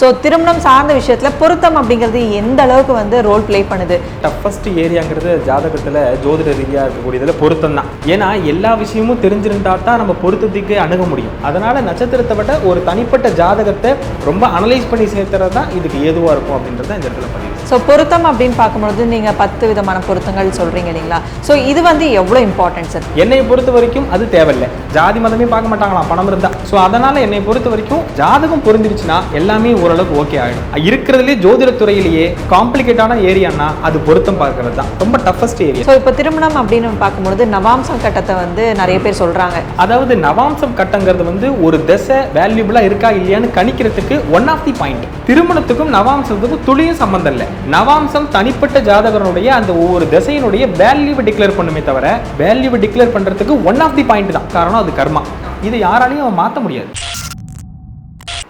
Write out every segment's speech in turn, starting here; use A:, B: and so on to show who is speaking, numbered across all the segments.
A: So திருமணம் சார்ந்த விஷயத்தில் பொருத்தம் அப்படிங்கிறது எந்த அளவுக்கு வந்து ரோல் ப்ளே பண்ணுது?
B: டஃபஸ்ட் ஏரியாங்கிறது ஜாதகத்தில் ஜோதிட ரீதியாக இருக்கக்கூடியதில் பொருத்தம் தான் ஏன்னா எல்லா விஷயமும் தெரிஞ்சிருந்தா தான் நம்ம பொருத்தத்துக்கு அணுக முடியும். அதனால் நட்சத்திரத்தை விட ஒரு தனிப்பட்ட ஜாதகத்தை ரொம்ப அனலைஸ் பண்ணி சேர்த்துறது தான் இதுக்கு ஏதுவாக இருக்கும் அப்படின்றத இந்த இடத்துல பண்ணி
A: ஸோ பொருத்தம் அப்படின்னு பார்க்கும்பொழுது நீங்கள் பத்து விதமான பொருத்தங்கள் சொல்கிறீங்க இல்லைங்களா? ஸோ இது வந்து எவ்வளோ இம்பார்ட்டன்ட் சார்
B: என்னை பொறுத்த வரைக்கும் அது தேவையில்லை. ஜாதி மதமே பார்க்க மாட்டாங்களாம். பணம் இருந்தா. ஸோ அதனால என்னை பொறுத்த வரைக்கும் ஜாதகம் பொருந்திருச்சுன்னா எல்லாமே ஓரளவுக்கு ஓகே ஆகிடும் இருக்கிறதுலே ஜோதிட துறையிலேயே காம்ப்ளிகேட்டான ஏரியானா அது பொருத்தம் பார்க்கறது தான். ரொம்ப டஃபஸ்ட் ஏரியா
A: ஸோ இப்போ திருமணம் அப்படின்னு பார்க்கும்பொழுது நவாம்சம் கட்டத்தை வந்து நிறைய பேர் சொல்கிறாங்க
B: அதாவது நவாம்சம் கட்டங்கிறது வந்து ஒரு திசை வேல்யூபிளா இருக்கா இல்லையான்னு கணிக்கிறதுக்கு ஒன் ஆஃப் தி பாயிண்ட் திருமணத்துக்கும் நவாம்சத்துக்கும் துளியும் சம்பந்தம் இல்லை. நவாம்சம் தனிப்பட்ட ஜாதகனுடைய அந்த ஒவ்வொரு திசையினுடைய வேல்யூவை டிக்ளேர் பண்ணுமே தவிர வேல்யூவை டிக்ளேர் பண்றதுக்கு ஒன் ஆஃப் தி பாயிண்ட் தான். காரணம் அது கர்மா. இது யாராலையும் மாற்ற முடியாது.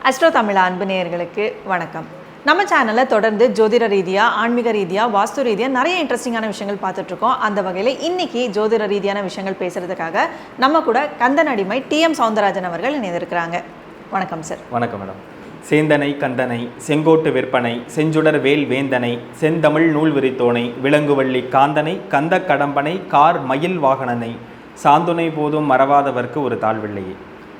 A: அஸ்ட்ரோ தமிழ் அன்பு நேயர்களுக்கு வணக்கம். நம்ம சேனலில் தொடர்ந்து ஜோதிட ரீதியாக ஆன்மீக ரீதியாக வாஸ்து ரீதியாக நிறைய இன்ட்ரெஸ்டிங்கான விஷயங்கள் பார்த்துட்ருக்கோம் அந்த வகையில் இன்னைக்கு ஜோதிட ரீதியான விஷயங்கள் பேசுகிறதுக்காக நம்ம கூட கந்தன் அடிமை டிஎம் சவுந்தரராஜன் அவர்கள் இணைந்திருக்கிறாங்க. வணக்கம் சார்
B: வணக்கம் மேடம் சேந்தனை கந்தனை செங்கோட்டு விற்பனை செஞ்சுடர் வேல் வேந்தனை செந்தமிழ் நூல் விரித்தோனை விலங்குவள்ளி காந்தனை கந்த கடம்பனை கார் மயில் வாகனனை. சாந்துணை போதும் மறவாதவர்க்கு ஒரு தாழ்வில்லையே.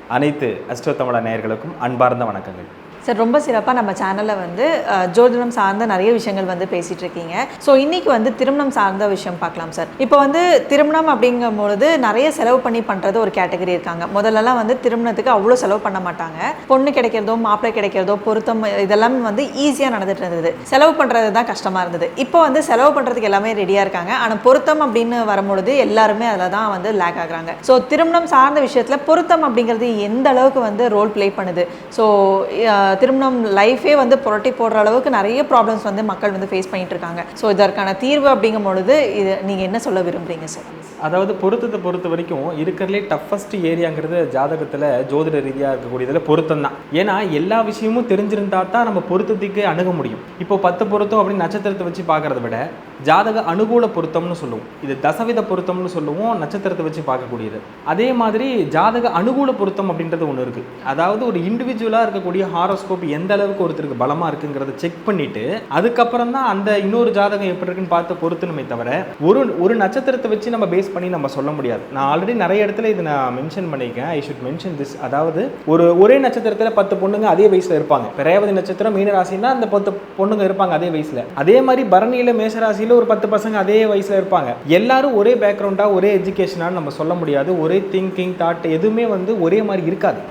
B: அனைத்து அஷ்டோத்தமிழ நேயர்களுக்கும் அன்பார்ந்த வணக்கங்கள்.
A: சார் ரொம்ப சிறப்பாக நம்ம சேனலில் வந்து ஜோதிடம் சார்ந்த நிறைய விஷயங்கள் வந்து பேசிகிட்டு இருக்கீங்க. ஸோ இன்றைக்கி வந்து திருமணம் சார்ந்த விஷயம் பார்க்கலாம் சார். இப்போ வந்து திருமணம் அப்படிங்கும் பொழுது நிறைய செலவு பண்ணி பண்ணுறது ஒரு கேட்டகரி இருக்காங்க. முதல்லலாம் வந்து திருமணத்துக்கு அவ்வளோ செலவு பண்ண மாட்டாங்க. பொண்ணு கிடைக்கிறதோ மாப்பிள்ளை கிடைக்கிறதோ பொருத்தம் இதெல்லாம் வந்து ஈஸியாக நடந்துட்டு இருந்தது. செலவு பண்ணுறது தான் கஷ்டமாக இருந்தது. இப்போ வந்து செலவு பண்ணுறதுக்கு எல்லாமே ரெடியாக இருக்காங்க. ஆனால் பொருத்தம் அப்படின்னு வரும்பொழுது எல்லாருமே அதில் தான் வந்து லேக் ஆகுறாங்க. ஸோ திருமணம் சார்ந்த விஷயத்தில் பொருத்தம் அப்படிங்கிறது எந்த அளவுக்கு வந்து ரோல் ப்ளே பண்ணுது? ஸோ திருமணம் லைஃபே வந்து புரட்டி போடுற அளவுக்கு நிறைய ப்ராப்ளம்ஸ் வந்து மக்கள் வந்து ஃபேஸ் பண்ணிட்டு இருக்காங்க. ஸோ இதற்கான தீர்வு அப்படிங்கும் பொழுது இது நீங்கள் என்ன சொல்ல விரும்புறீங்க சார்
B: அதாவது பொருத்தத்தை பொறுத்த வரைக்கும் இருக்கிறதுலே டஃபஸ்ட் ஏரியாங்கிறது ஜாதகத்தில் ஜோதிட ரீதியாக இருக்கக்கூடியதில் பொருத்தம் தான் ஏன்னா எல்லா விஷயமும் தெரிஞ்சிருந்தா தான் நம்ம பொருத்தத்துக்கு அணுக முடியும். இப்போ பத்து பொருத்தம் அப்படின்னு நட்சத்திரத்தை வச்சு பார்க்கறத விட ஜாதக அனுகூல பொருத்தம்னு சொல்லுவோம். இது தசவித பொருத்தம்னு சொல்லுவோம் நட்சத்திரத்தை வச்சு பார்க்கக்கூடியது. அதே மாதிரி ஜாதக அனுகூல பொருத்தம் அப்படின்றது ஒன்று இருக்குது அதாவது ஒரு இண்டிவிஜுவலாக இருக்கக்கூடிய ஹாரோஸ்கோப் எந்த அளவுக்கு ஒருத்தருக்கு பலமாக இருக்குங்கிறத செக் பண்ணிட்டு அதுக்கப்புறம் தான் அந்த இன்னொரு ஜாதகம் எப்படி இருக்குன்னு பார்த்து பொருத்தணுமே தவிர ஒரு ஒரு நட்சத்திரத்தை வச்சு நம்ம பேஸ் பண்ணி நம்ம சொல்ல முடியாது. நான் ஆல்ரெடி நிறைய இடத்துல இது நான் மென்ஷன் பண்ணியிருக்கேன். ஐ ஷுட் மென்ஷன் திஸ் அதாவது ஒரு ஒரே நட்சத்திரத்தில் பத்து பொண்ணுங்க அதே வயசில் இருப்பாங்க. இப்ப ரேவதி நட்சத்திரம் மீன ராசின்னா அந்த பத்து பொண்ணுங்க இருப்பாங்க அதே வயசில். அதே மாதிரி பரணியில் மேஷராசியில் ஒரு பத்து பசங்க அதே வயசில் இருப்பாங்க. எல்லாரும் ஒரே பேக்ரவுண்டாக ஒரே எஜுகேஷனாக நம்ம சொல்ல முடியாது. ஒரே திங்கிங் தாட் எதுவுமே வந்து ஒரே மாதிரி இருக்காது.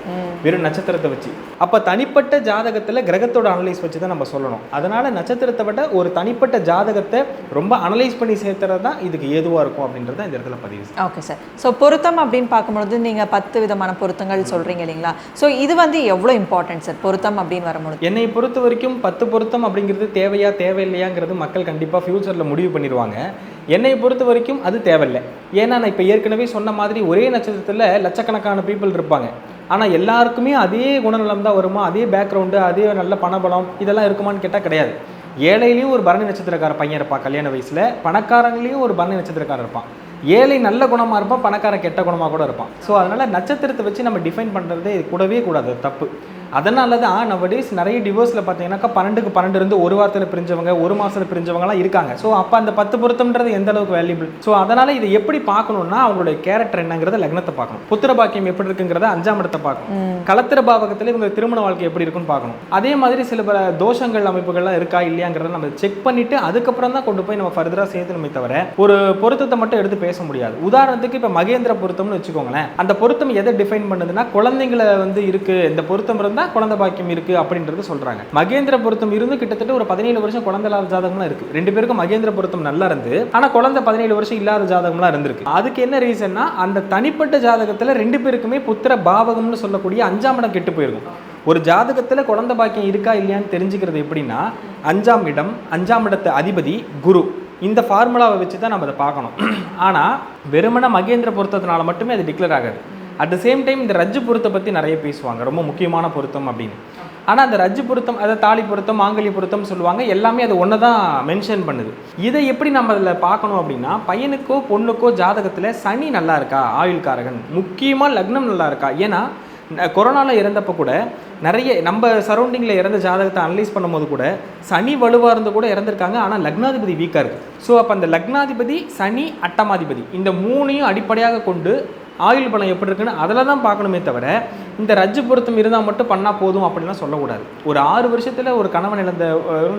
B: வெறும் நட்சத்திரத்தை வச்சு. அப்போ தனிப்பட்ட ஜாதகத்தில் கிரகத்தோட அனலைஸ் வச்சு தான் நம்ம சொல்லணும். அதனால நட்சத்திரத்தை விட ஒரு தனிப்பட்ட ஜாதகத்தை ரொம்ப அனலைஸ் பண்ணி சேர்த்துறது தான் இதுக்கு ஏதுவாக இருக்கும் அப்படின்றத இந்த இடத்துல பதிவு.
A: ஓகே சார் ஸோ பொருத்தம் அப்படின்னு பார்க்கும்பொழுது நீங்கள் பத்து விதமான பொருத்தங்கள் சொல்கிறீங்க இல்லைங்களா? ஸோ இது வந்து எவ்வளோ இம்பார்ட்டன்ட் சார் பொருத்தம் அப்படின்னு வரும்பொழுது.
B: என்னை பொறுத்த வரைக்கும் பத்து பொருத்தம் அப்படிங்கிறது தேவையா தேவையில்லையாங்கிறது மக்கள் கண்டிப்பாக ஃப்யூச்சரில் முடிவு பண்ணிடுவாங்க என்னை பொறுத்த வரைக்கும் அது தேவையில்லை. ஏன்னா நான் இப்போ ஏற்கனவே சொன்ன மாதிரி ஒரே நட்சத்திரத்தில் லட்சக்கணக்கான பீப்புள் இருப்பாங்க. ஆனால் எல்லாருக்குமே அதே குணநலம் தான் வருமா? அதே பேக்ரவுண்டு அதே நல்ல பணபலம் இதெல்லாம் இருக்குமான்னு கேட்டால் கிடையாது. ஏழையிலையும் ஒரு பரணி நட்சத்திரக்கார பையன் இருப்பான் கல்யாண வயசில் பணக்காரங்களையும் ஒரு பரணி நட்சத்திரக்காரர் இருப்பான். ஏழை நல்ல குணமாக இருப்பான் பணக்காரன் கெட்ட குணமாக கூட இருப்பான். ஸோ அதனால் நட்சத்திரத்தை வச்சு நம்ம டிஃபைன் பண்ணுறது கூடவே கூடாது தப்பு. அதனால தான் நம்ம டேஸ் நிறைய டிவோர்ஸில் பார்த்தீங்கன்னாக்கா பன்னெண்டுக்கு பன்னெண்டு இருந்து ஒரு வாரத்தில் பிரிஞ்சவங்க ஒரு மாதத்தில் பிரிஞ்சவங்கலாம் இருக்காங்க. ஸோ அப்போ அந்த பத்து பொருத்தம்ன்றது எந்த அளவுக்கு வேல்யூபிள் ஸோ அதனால் இதை எப்படி பார்க்கணும்னா அவங்களுடைய கேரக்டர் என்னங்கிறத லக்னத்தை பார்க்கணும். புத்திர பாக்கியம் எப்படி இருக்குங்கிறத அஞ்சாம் இடத்தை பார்க்கணும். களத்திர பாவகத்தில் இவங்க திருமண வாழ்க்கை எப்படி இருக்குன்னு பார்க்கணும். அதே மாதிரி சில பல தோஷங்கள் அமைப்புகள்லாம் இருக்கா இல்லையாங்கிறத நம்ம செக் பண்ணிட்டு அதுக்கப்புறம் தான் கொண்டு போய் நம்ம ஃபர்தராக சேர்த்துணுமே தவிர ஒரு பொருத்தத்தை மட்டும் எடுத்து பேச முடியாது. உதாரணத்துக்கு இப்போ மகேந்திர பொருத்தம்னு வச்சுக்கோங்களேன். அந்த பொருத்தம் எதை டிஃபைன் பண்ணுதுன்னா குழந்தைங்களை வந்து இருக்கு. இந்த பொருத்தம் தான் குழந்தை பாக்கியம் இருக்கு அப்படின்றது சொல்றாங்க. மகேந்திர பொருத்தம் இருந்து கிட்டத்தட்ட ஒரு பதினேழு வருஷம் குழந்தை இல்லாத ஜாதகம்லாம் இருக்கு. ரெண்டு பேருக்கும் மகேந்திர பொருத்தம் நல்லா இருந்து ஆனா குழந்தை பதினேழு வருஷம் இல்லாத ஜாதகம்லாம் இருந்திருக்கு. அதுக்கு என்ன ரீசன்னா அந்த தனிப்பட்ட ஜாதகத்துல ரெண்டு பேருக்குமே புத்திர பாவகம்னு சொல்லக்கூடிய அஞ்சாம் இடம் கெட்டு போயிருக்கும். ஒரு ஜாதகத்துல குழந்தை பாக்கியம் இருக்கா இல்லையான்னு தெரிஞ்சுக்கிறது எப்படின்னா அஞ்சாம் இடம் அஞ்சாம் இடத்து அதிபதி குரு. இந்த ஃபார்முலாவை வச்சு தான் நம்ம அதை பார்க்கணும். ஆனால் வெறுமன மகேந்திர பொருத்தத்தினால மட்டுமே அது டிக்ளேர் ஆகாது. அட் த சேம் டைம் இந்த ரஜ்ஜு பொருத்தை பற்றி நிறைய பேசுவாங்க. ரொம்ப முக்கியமான பொருத்தம் அப்படின்னு. ஆனால் அந்த ரஜ்ஜு பொருத்தம் அதை தாலி பொருத்தம் மாங்கல்ய பொருத்தம் சொல்லுவாங்க. எல்லாமே அது ஒன்று தான் மென்ஷன் பண்ணுது. இதை எப்படி நம்ம அதில் பார்க்கணும் அப்படின்னா பையனுக்கோ பொண்ணுக்கோ ஜாதகத்தில் சனி நல்லா இருக்கா? ஆயுள் காரகன் முக்கியமாக லக்னம் நல்லா இருக்கா? ஏன்னா கொரோனாவில் இறந்தப்போ கூட நிறைய நம்ம சரௌண்டிங்கில் இறந்த ஜாதகத்தை அனலைஸ் பண்ணும்போது கூட சனி வலுவாக இருந்து கூட இறந்துருக்காங்க. ஆனால் லக்னாதிபதி வீக்காக இருக்குது ஸோ அப்போ அந்த லக்னாதிபதி சனி அட்டமாதிபதி. இந்த மூணையும் அடிப்படையாக கொண்டு ஆயுள் பலம் எப்படி இருக்குன்னு அதில் தான் பார்க்கணுமே தவிர இந்த ரஜ்ஜு பொருத்தம் இருந்தால் மட்டும் பண்ணால் போதும் அப்படின்லாம் சொல்லக்கூடாது. ஒரு ஆறு வருஷத்தில் ஒரு கணவன் இழந்த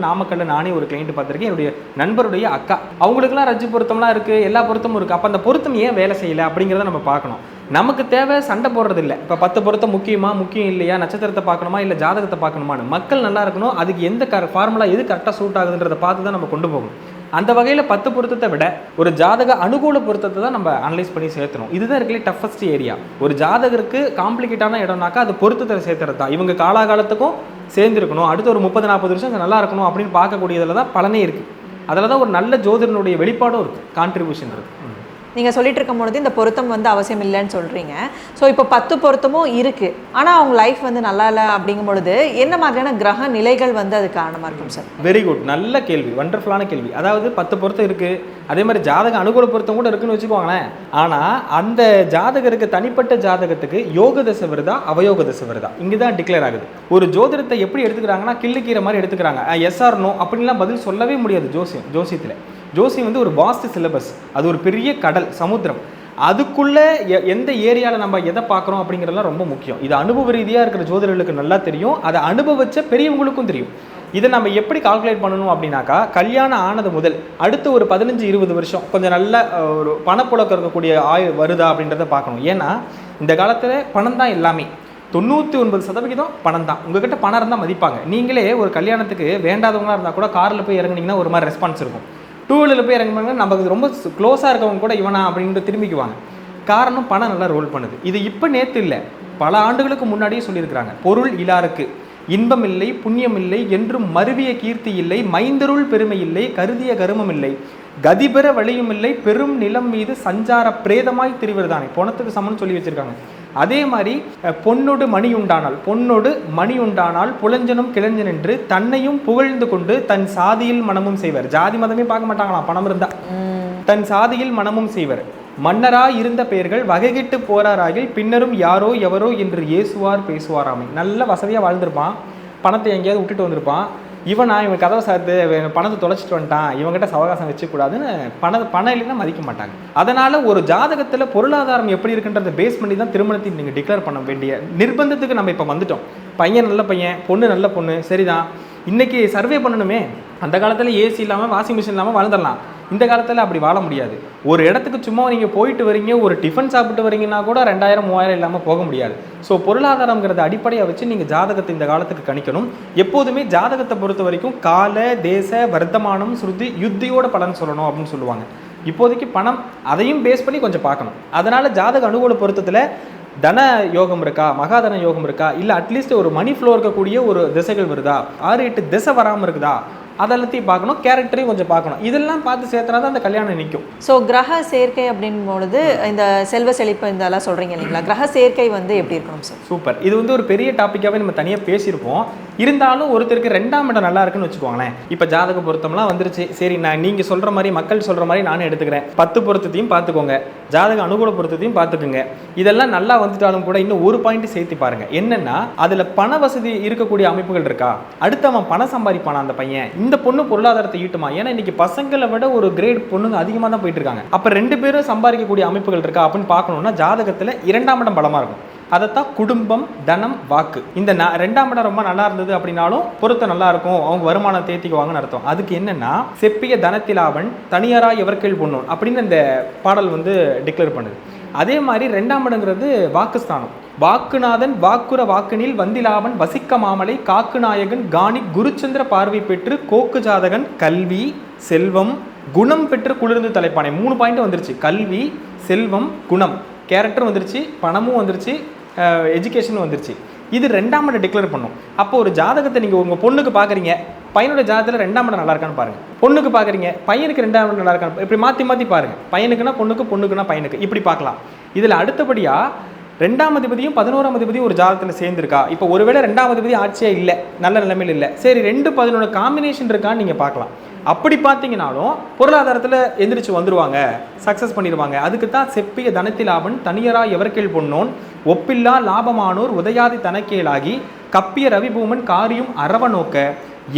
B: நாமக்கல்ல நானே ஒரு கிளைண்ட் பார்த்துருக்கேன் என்னுடைய நண்பருடைய அக்கா. அவங்களுக்குலாம் ரஜ்ஜு பொருத்தம்லாம் இருக்குது எல்லா பொருத்தமும் இருக்குது அப்போ அந்த பொருத்தம் ஏன் வேலை செய்யலை அப்படிங்கிறத நம்ம பார்க்கணும். நமக்கு தேவை சண்டை போடுறது இல்லை இப்போ பத்து பொருத்தம் முக்கியமா முக்கியம் இல்லையா நட்சத்திரத்தை பார்க்கணுமா இல்லை ஜாதகத்தை பார்க்கணுமான்னு. மக்கள் நல்லா இருக்கணும் அதுக்கு எந்த க ஃபார்முலா எது கரெக்டாக சூட் ஆகுதுன்றதை பார்த்து தான் நம்ம கொண்டு போகணும். அந்த வகையில் பத்து பொருத்தத்தை விட ஒரு ஜாதக அனுகூல பொருத்தத்தை தான் நம்ம அனலைஸ் பண்ணி சேர்த்துணும் இதுதான் இருக்கலே டஃபஸ்ட் ஏரியா ஒரு ஜாதகருக்கு காம்ப்ளிகேட்டான இடம்னாக்கா அது பொருத்தத்தை சேர்த்துறது தான் இவங்க காலாகாலத்துக்கும் சேர்ந்துருக்கணும். அடுத்து ஒரு முப்பது நாற்பது வருஷம் இது நல்லா இருக்கணும் அப்படின்னு பார்க்கக்கூடியதில் தான் பலனே இருக்குது அதில் தான் ஒரு நல்ல ஜோதிடனுடைய வெளிப்பாடும் இருக்குது கான்ட்ரிபியூஷன் இருக்குது
A: நீங்கள் சொல்லிட்டு இருக்கும் பொழுது இந்த பொருத்தம் வந்து அவசியம் இல்லைன்னு சொல்கிறீங்க ஸோ இப்போ பத்து பொருத்தமும் இருக்குது ஆனால் அவங்க லைஃப் வந்து நல்லா இல்லை அப்படிங்கும் பொழுது என்ன மாதிரியான கிரக நிலைகள் வந்து அது காரணமாக இருக்கும் சார்
B: வெரி குட் நல்ல கேள்வி. வண்டர்ஃபுல்லான கேள்வி. அதாவது பத்து பொருத்தம் இருக்குது அதே மாதிரி ஜாதக அனுகூல பொருத்தம் கூட இருக்குன்னு வச்சுக்கோங்களேன். ஆனால் அந்த ஜாதகருக்கு தனிப்பட்ட ஜாதகத்துக்கு யோக தசை வருதா அவயோக தசை வருதா? இங்கே தான் டிக்ளேர் ஆகுது. ஒரு ஜோதிடத்தை எப்படி எடுத்துக்கிறாங்கன்னா கிள்ளுக்கீரை மாதிரி எடுத்துக்கிறாங்க. எஸ்ஆர்னோ அப்படின்லாம் பதில் சொல்லவே முடியாது ஜோசியம் ஜோசியத்தில். ஜோசியம் வந்து ஒரு வாஸ்ட் சிலபஸ். அது ஒரு பெரிய கடல் சமுத்திரம். அதுக்குள்ளே எ- எந்த ஏரியாவில் நம்ம எதை பார்க்குறோம் அப்படிங்கிறதுலாம் ரொம்ப முக்கியம். இது அனுபவ ரீதியாக இருக்கிற ஜோதிடர்களுக்கு நல்லா தெரியும். அதை அனுபவிச்ச பெரியவங்களுக்கும் தெரியும். இதை நம்ம எப்படி கால்குலேட் பண்ணணும் அப்படின்னாக்கா கல்யாணம் ஆனது முதல் அடுத்த ஒரு பதினஞ்சு இருபது வருஷம் கொஞ்சம் நல்ல ஒரு பணப்புழக்கம் இருக்கக்கூடிய ஆயு வருதா அப்படின்றத பார்க்கணும். ஏன்னா இந்த காலத்தில் பணம் தான் எல்லாமே. தொண்ணூற்றி ஒன்பது சதவிகிதம் பணம் தான். உங்ககிட்ட பணம் இருந்தால் மதிப்பாங்க. நீங்களே ஒரு கல்யாணத்துக்கு வேண்டாதவங்களாக இருந்தால் கூட காரில் போய் இறங்குனீங்கன்னா ஒரு மாதிரி ரெஸ்பான்ஸ் இருக்கும். டூ வீலரில் போய் இறங்குனாங்க நமக்கு ரொம்ப க்ளோஸாக இருக்கவங்க கூட இவனா அப்படின்ட்டு திரும்பிக்குவாங்க. காரணம் பணம் நல்லா ரோல் பண்ணுது. இது இப்போ நேற்று இல்லை. பல ஆண்டுகளுக்கு முன்னாடியே சொல்லியிருக்கிறாங்க. பொருள் இலாருக்கு இன்பம் இல்லை புண்ணியம் இல்லை என்றும் மருவிய கீர்த்தி இல்லை. மைந்தருள் பெருமை இல்லை கருதிய கருமம் இல்லை. கதிபெற வழியும் இல்லை. பெரும் நிலம் மீது சஞ்சார பிரேதமாய் திரிவதுதானே. போனத்துக்கு சமம்னு சொல்லி வச்சிருக்காங்க. அதே மாதிரி பொன்னொடு மணி உண்டானால் பொன்னொடு மணி உண்டானால் புலஞ்சனும் கிளஞ்சன் என்று தன்னையும் புகழ்ந்து கொண்டு தன் சாதியில் மனமும் செய்வர். ஜாதி மதமே பார்க்க மாட்டாங்களாம் பணம் இருந்தா. தன் சாதியில் மனமும் செய்வர். மன்னராய் இருந்த பெயர்கள் வகைகிட்டு போறாராகில் பின்னரும் யாரோ எவரோ என்று ஏசுவார் பேசுவாராமை. நல்ல வசதியாக வாழ்ந்திருப்பான். பணத்தை எங்கேயாவது விட்டுட்டு வந்திருப்பான். இவனா இவன் கதவை சாத்து பணத்தை தொலைச்சிட்டு வந்துட்டான் இவன்கிட்ட சவகாசம் வச்சுக்கூடாதுன்னு பண பணம் இல்லைன்னா மதிக்க மாட்டாங்க. அதனால ஒரு ஜாதகத்தில் பொருளாதாரம் எப்படி இருக்குன்றதை பேஸ் பண்ணி தான் திருமணத்தை நீங்கள் டிக்ளேர் பண்ண வேண்டிய நிர்பந்தத்துக்கு நம்ம இப்போ வந்துட்டோம். பையன் நல்ல பையன் பொண்ணு நல்ல பொண்ணு சரிதான். இன்னைக்கு சர்வே பண்ணணுமே. அந்த காலத்தில் ஏசி இல்லாமல் வாஷிங் மிஷின் இல்லாமல் வளர்ந்துடலாம். இந்த காலத்தில் அப்படி வாழ முடியாது. ஒரு இடத்துக்கு சும்மா நீங்கள் போயிட்டு வரீங்க ஒரு டிஃபன் சாப்பிட்டு வரீங்கன்னா கூட ரெண்டாயிரம் மூவாயிரம் இல்லாமல் போக முடியாது. ஸோ பொருளாதாரங்கிறத அடிப்படையாக வச்சு நீங்கள் ஜாதகத்தை இந்த காலத்துக்கு கணிக்கணும். எப்போதுமே ஜாதகத்தை பொறுத்த வரைக்கும் கால தேச வர்த்தமானம் ஸ்ருதி யுத்தியோட பலன் சொல்லணும் அப்படின்னு சொல்லுவாங்க. இப்போதைக்கு பணம் அதையும் பேஸ் பண்ணி கொஞ்சம் பார்க்கணும். அதனால ஜாதக அனுகூல பொருத்தத்தில் தன யோகம் இருக்கா மகாதன யோகம் இருக்கா இல்லை அட்லீஸ்ட் ஒரு மணி ஃப்ளோ இருக்கக்கூடிய ஒரு திசைகள் வருதா ஆறு எட்டு திசை வராமல் இருக்குதா அதெல்லாத்தையும் பார்க்கணும் கேரக்டரையும் கொஞ்சம் பார்க்கணும். இதெல்லாம் பார்த்து சேர்த்தனா தான் அந்த கல்யாணம் நிற்கும்
A: ஸோ கிரக சேர்க்கை அப்படின் பொழுது இந்த செல்வ செழிப்பு இதெல்லாம் சொல்கிறீங்க இல்லைங்களா? கிரக சேர்க்கை வந்து எப்படி இருக்கணும் சார்
B: சூப்பர் இது வந்து ஒரு பெரிய டாப்பிக்காகவே நம்ம தனியாக பேசியிருப்போம். இருந்தாலும் ஒருத்தருக்கு ரெண்டாம் இடம் நல்லா இருக்குன்னு வச்சுக்கோங்களேன். இப்போ ஜாதக பொருத்தம்லாம் வந்துருச்சு. சரி நான் நீங்கள் சொல்கிற மாதிரி மக்கள் சொல்கிற மாதிரி நானும் எடுத்துக்கிறேன். பத்து பொருத்தத்தையும் பார்த்துக்கோங்க. ஜாதக அனுகூல பொருத்தத்தையும் பார்த்துக்குங்க. இதெல்லாம் நல்லா வந்துட்டாலும் கூட இன்னும் ஒரு பாயிண்ட் சேர்த்து பாருங்க. என்னன்னா அதில் பண வசதி இருக்கக்கூடிய அமைப்புகள் இருக்கா? அடுத்து அவன் பணம் சம்பாதிப்பானா அந்த பையன்? இந்த பொண்ணு பொருளாதாரத்தை ஈட்டுமா? ஏன்னா இன்னைக்கு பசங்களை விட ஒரு கிரேட் பொண்ணுங்க அதிகமாக தான் போயிட்டு இருக்காங்க அப்போ ரெண்டு பேரும் சம்பாதிக்கக்கூடிய அமைப்புகள் இருக்கா அப்படின்னு பார்க்கணும்னா ஜாதகத்தில் இரண்டாம் இடம் பலமாக இருக்கும். அதைத்தான் குடும்பம் தனம் வாக்கு. இந்த ரெண்டாம் இடம் ரொம்ப நல்லா இருந்தது அப்படின்னாலும் பொருத்தம் நல்லா இருக்கும். அவங்க வருமானம் தேத்திக்குவாங்கன்னு அர்த்தம். அதுக்கு என்னன்னா செப்பிய தனத்திலாவன் தனியாரா எவர்கேள் பொண்ணும் அப்படின்னு இந்த பாடல் வந்து டிக்ளேர் பண்ணுது. அதே மாதிரி ரெண்டாம் இடங்கிறது வாக்குஸ்தானம். வாக்குநாதன் வாக்குற வாக்கினில் வந்திலாவன் வசிக்க மாமலை காக்கு நாயகன் காணி குருச்சந்திர பார்வை பெற்று கோக்கு ஜாதகன் கல்வி செல்வம் குணம் பெற்று குளிர்ந்து தலைப்பானை. மூணு பாயிண்ட் வந்துருச்சு. கல்வி செல்வம் குணம். கேரக்டர் வந்துருச்சு பணமும் வந்துருச்சு எஜுகேஷன் வந்துருச்சு. இது ரெண்டாம் இடம் டிக்ளேர் பண்ணும். அப்போ ஒரு ஜாதகத்தை நீங்கள் உங்கள் பொண்ணுக்கு பார்க்குறீங்க பையனோட ஜாதகத்தில் ரெண்டாம் இடம் நல்லா இருக்கான்னு பாருங்க. பொண்ணுக்கு பார்க்குறீங்க பையனுக்கு ரெண்டாம் இடம் நல்லா இருக்கான்னு இப்படி மாற்றி மாற்றி பாருங்க. பையனுக்குன்னா பொண்ணுக்கு பொண்ணுக்குன்னா பையனுக்கு. இப்படி பார்க்கலாம். இதில் அடுத்தபடியாக ரெண்டாம் அதிபதியும் பதினோராம் அதிபதியும் ஒரு ஜாதகத்தில் சேர்ந்துருக்கா? இப்போ ஒருவேளை ரெண்டாம் அதிபதி ஆட்சியாக இல்லை நல்ல நிலைமையில் இல்லை. சரி ரெண்டு பதினொன்று காம்பினேஷன் இருக்கான்னு நீங்கள் பார்க்கலாம். அப்படி பார்த்தீங்கனாலும் பொருளாதாரத்தில் எந்திரிச்சு வந்துடுவாங்க சக்ஸஸ் பண்ணிடுவாங்க அதுக்கு தான் செப்பிய தனத்திலாபன் தனியரா எவர்கேள் பொன்னோன் ஒப்பில்லா லாபமானோர் உதயாதி தனக்கேளாகி கப்பிய ரவிபூமன் காரியும் அரவ நோக்க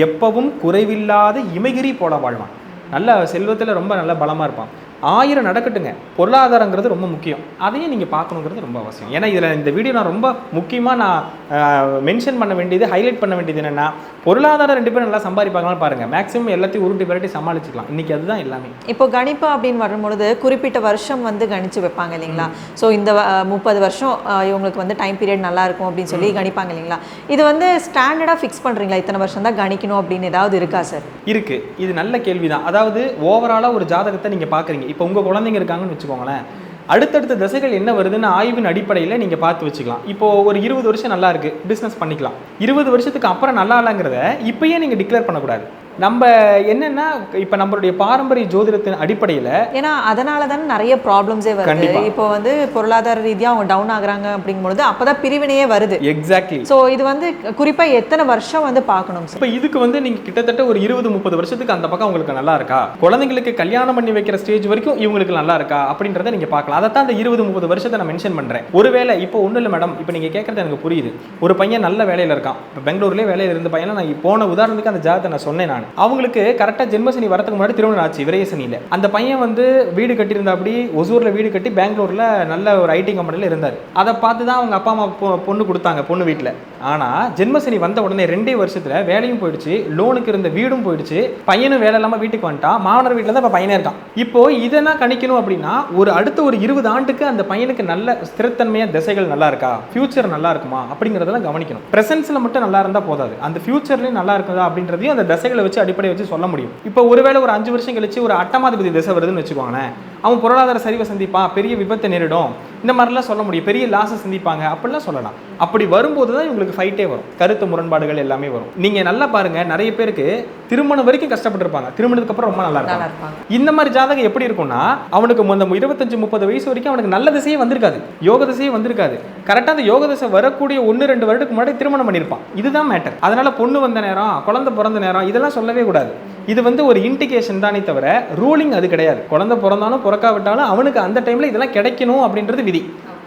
B: எப்பவும் குறைவில்லாத இமகிரி போல வாழ்வான். நல்ல செல்வத்தில் ரொம்ப நல்ல பலமாக இருப்பான். ஆயிரம் நடக்கட்டுங்க. பொருளாதாரங்கிறது ரொம்ப முக்கியம். அதையும் நீங்கள் பார்க்கணுங்கிறது ரொம்ப அவசியம். ஏன்னா இதில் இந்த வீடியோ நான் ரொம்ப முக்கியமாக நான் மென்ஷன் பண்ண வேண்டியது ஹைலைட் பண்ண வேண்டியது என்னென்னா பொருளாதாரம் ரெண்டு பேரும் நல்லா சம்பாதிப்பாங்கன்னு பாருங்கள் மேக்ஸிமம் எல்லாத்தையும் உருட்டி விரட்டி சமாளிச்சுக்கலாம். இன்றைக்கி அதுதான் எல்லாமே.
A: இப்போ கணிப்பு அப்படின்னு வரும்பொழுது குறிப்பிட்ட வருஷம் வந்து கணிச்சு வைப்பாங்க இல்லைங்களா? ஸோ இந்த முப்பது வருஷம் இவங்களுக்கு வந்து டைம் பீரியட் நல்லா இருக்கும் அப்படின்னு சொல்லி கணிப்பாங்க இல்லைங்களா? இது வந்து ஸ்டாண்டர்டாக ஃபிக்ஸ் பண்ணுறீங்களா இத்தனை வருஷம் தான் கணிக்கணும் அப்படின்னு ஏதாவது இருக்கா சார்
B: இருக்கு. இது நல்ல கேள்விதான். அதாவது ஓவராலாக ஒரு ஜாதகத்தை நீங்கள் பார்க்குறீங்க இப்போ உங்கள் குழந்தைங்க இருக்காங்கன்னு வச்சுக்கோங்களேன் அடுத்தடுத்த திசைகள் என்ன வருதுன்னு ஆய்வின் அடிப்படையில் நீங்கள் பார்த்து வச்சுக்கலாம். இப்போ ஒரு இருபது வருஷம் நல்லா இருக்கு பிஸ்னஸ் பண்ணிக்கலாம். இருபது வருஷத்துக்கு அப்புறம் நல்லா இல்லைங்கிறத இப்பயே நீங்கள் டிக்ளேர் பண்ணக்கூடாது. நம்ம என்னன்னா இப்போ நம்மளுடைய பாரம்பரிய ஜோதிடத்தின் அடிப்படையில்
A: ஏன்னா அதனால தானே நிறைய ப்ராப்ளம்ஸே வருது. இப்போ வந்து பொருளாதார ரீதியாக அவங்க டவுன் ஆகுறாங்க அப்படிங்கும்பொழுது அப்பதான் பிரிவினையே வருது.
B: எக்ஸாக்ட்லி
A: ஸோ இது வந்து குறிப்பா எத்தனை வருஷம் வந்து பார்க்கணும்
B: இப்போ இதுக்கு வந்து நீங்க கிட்டத்தட்ட ஒரு இருபது முப்பது வருஷத்துக்கு அந்த பக்கம் உங்களுக்கு நல்லா இருக்கா? குழந்தைங்களுக்கு கல்யாணம் பண்ணி வைக்கிற ஸ்டேஜ் வரைக்கும் இவங்களுக்கு நல்லா இருக்கா? அப்படின்றத நீங்க பார்க்கலாம். அதை தான் அந்த இருபது முப்பது வருஷத்தை நான் மென்ஷன் பண்றேன். ஒருவேளை இப்போ ஒன்றும் இல்லை மேடம் இப்போ நீங்க கேட்கறது எனக்கு புரியுது. ஒரு பையன் நல்ல வேலையில இருக்கான். இப்போ பெங்களூர்லேயே வேலையில இருந்த பையனை நான் போன உதாரணத்துக்கு அந்த ஜாதத்தை நான் சொன்னேன் நான். அவங்களுக்கு கரெக்டாக ஜென்மசனி வரதுக்கு முன்னாடி திருமணம் ஆச்சு விரயசனியில் அந்த பையன் வந்து வீடு கட்டியிருந்தா அப்படி ஒசூரில் வீடு கட்டி பெங்களூர்ல நல்ல ஒரு ஐடி கம்பெனியில் இருந்தார். அதை பார்த்து தான் அவங்க அப்பா அம்மா பொ- பொண்ணு கொடுத்தாங்க பொண்ணு வீட்டில் ஆனா ஜென்மசனி வந்த உடனே ரெண்டே வருஷத்துல வேலையும் போயிடுச்சு லோனுக்கு இருந்த வீடும் போயிடுச்சு பையனும் வேலை இல்லாமல் வீட்டுக்கு வந்துட்டான் மாமனார் வீட்டில் தான் இப்போ பையனே இருக்கான். இப்போ இதெல்லாம் கணிக்கணும் அப்படின்னா ஒரு அடுத்த ஒரு இருபது ஆண்டுக்கு அந்த பையனுக்கு நல்ல ஸ்திரத்தன்மையாக திசைகள் நல்லா இருக்கா? ஃபியூச்சர் நல்லா இருக்குமா? அப்படிங்கிறதெல்லாம் கவனிக்கணும். ப்ரெசன்ஸில் மட்டும் நல்லா இருந்தால் போதாது. அந்த ஃபியூச்சர்லேயும் நல்லா இருக்குதா அப்படின்றதையும் அந்த திசைகளை வச்சு அடிப்படை வச்சு சொல்ல முடியும். இப்போ ஒருவேளை ஒரு அஞ்சு வருஷம் கழிச்சு ஒரு அட்டமாதிபதி திசை வருதுன்னு வச்சுக்கோங்களேன். அவன் பொருளாதார சரிவை சந்திப்பான் பெரிய விபத்தை நேரிடும். இந்த மாதிரிலாம் சொல்ல முடியும். பெரிய லாஸை சந்திப்பாங்க. அப்படிலாம் சொல்லலாம். அப்படி வரும்போது தான் இவங்களுக்கு ஃபைட்டே வரும். கருத்து முரண்பாடுகள் எல்லாமே வரும். நீங்க நல்லா பாருங்க. நிறைய பேருக்கு திருமணம் வரைக்கும் கஷ்டப்பட்டிருப்பாங்க. திருமணத்துக்கு அப்புறம் ரொம்ப நல்லா இருப்பாங்க. இந்த மாதிரி ஜாதகம் எப்படி இருக்கும்னா அவனுக்கு அந்த இருபத்தஞ்சு முப்பது வயசு வரைக்கும் அவனுக்கு நல்ல திசையே வந்திருக்காது. யோக திசையே வந்திருக்காது. கரெக்டாக அந்த யோக திசை வரக்கூடிய ஒன்று ரெண்டு வருடத்துக்கு முன்னாடி திருமணம் பண்ணியிருப்பான். இதுதான் மேட்டர் அதனால பொண்ணு வந்த நேரம் குழந்தை பிறந்த நேரம் இதெல்லாம் சொல்லவே கூடாது. இது வந்து ஒரு இண்டிகேஷன் தானே தவிர ரூலிங் அது கிடையாது. குழந்தை பிறந்தாலும் பிறக்காவிட்டாலும் அவனுக்கு அந்த டைம்ல இதெல்லாம் கிடைக்கணும் அப்படின்றது விதி.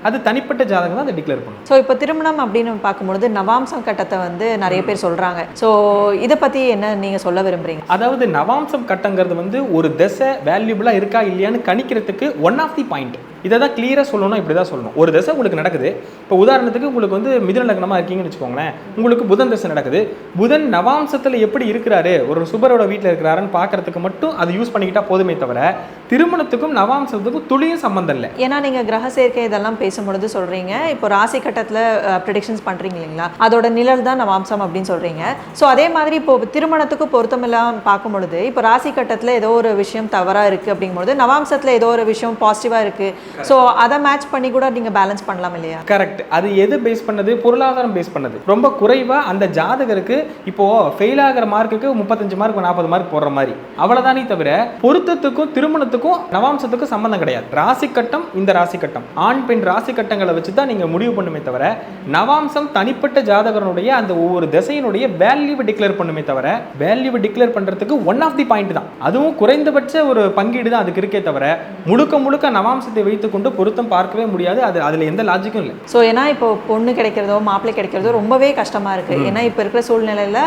B: அது தனிப்பட்ட ஜாதகம் தான் அதை டிக்ளேர் பண்ணும்.
A: ஸோ இப்போ திருமணம் அப்படின்னு பார்க்கும்பொழுது நவாம்சம் கட்டத்தை வந்து நிறைய பேர் சொல்றாங்க. ஸோ இதை பத்தி என்ன நீங்க சொல்ல விரும்புறீங்க?
B: அதாவது நவாம்சம் கட்டங்கிறது வந்து ஒரு திசை வேல்யூபிளாக இருக்கா இல்லையான்னு கணிக்கிறதுக்கு ஒன் ஆஃப் தி பாயிண்ட் இதை தான் கிளியராக சொல்லணும் இப்படி தான் சொல்லணும். ஒரு தசை உங்களுக்கு நடக்குது. இப்போ உதாரணத்துக்கு உங்களுக்கு வந்து மிதுன லக்னமாக இருக்கீங்கன்னு வச்சுக்கோங்களேன். உங்களுக்கு புதன் திசை நடக்குது. புதன் நவாம்சத்தில் எப்படி இருக்கிறாரு? ஒரு சுபரோட வீட்டில் இருக்கிறாருன்னு பார்க்கறதுக்கு மட்டும் அது யூஸ் பண்ணிக்கிட்டா போதுமே தவிர திருமணத்துக்கும் நவாம்சத்துக்கும் துளியும் சம்மந்தம் இல்லை.
A: ஏன்னா நீங்க கிரக சேர்க்கை இதெல்லாம் பேசும்பொழுது சொல்றீங்க. இப்போ ராசி கட்டத்தில் ப்ரெடிக்ஷன்ஸ் பண்றீங்க இல்லைங்களா? அதோட நிழல் தான் நவாம்சம் அப்படின்னு சொல்றீங்க. ஸோ அதே மாதிரி இப்போ திருமணத்துக்கு பொருத்தமெல்லாம் பார்க்கும் பொழுது இப்போ ராசி கட்டத்தில் ஏதோ ஒரு விஷயம் தவறாக இருக்கு அப்படிங்கும்பொழுது நவாம்சத்தில் ஏதோ ஒரு விஷயம் பாசிட்டிவாக இருக்கு. ஸோ அதை மேட்ச் பண்ணி கூட நீங்க பேலன்ஸ் பண்ணலாம் இல்லையா?
B: கரெக்ட் அது எது பேஸ் பண்ணது? பொருளாதாரம் பேஸ் பண்ணது. ரொம்ப குறைவா அந்த ஜாதகருக்கு இப்போ ஃபெயில் ஆகிற மார்க்குக்கு முப்பத்தஞ்சு மார்க் நாற்பது மார்க் போடுற மாதிரி. அவ்வளவுதானே தவிர பொருத்தத்துக்கும் திருமணத்துக்கும் நவாம்சத்துக்கும் சம்பந்தம் கிடையாது. ராசி கட்டம் இந்த ராசி கட்டம். ஆண் பெண் ராசி கட்டங்களை வச்சு தான் நீங்க முடிவு பண்ணுமே தவிர நவாம்சம் தனிப்பட்ட ஜாதகனுடைய அந்த ஒவ்வொரு திசையினுடைய வேல்யூவை டிக்ளேர் பண்ணுமே தவிர வேல்யூவை டிக்ளேர் பண்றதுக்கு ஒன் ஆஃப் தி பாயிண்ட் தான். அதுவும் குறைந்தபட்ச ஒரு பங்கீடு தான் அதுக்கு இருக்கே தவிர முழுக்க முழுக்க நவாம்சத்தை வைத்துக்கொண்டு பொருத்தம் பார்க்கவே முடியாது. அது அதுல எந்த லாஜிக்கும் இல்லை.
A: ஸோ ஏன்னா இப்போ பொண்ணு கிடைக்கிறதோ மாப்பிள்ளை கிடைக்கிறதோ ரொம்பவே கஷ்டமா இருக்கு. ஏன்னா இப்போ இருக்கிற சூழ்நிலையில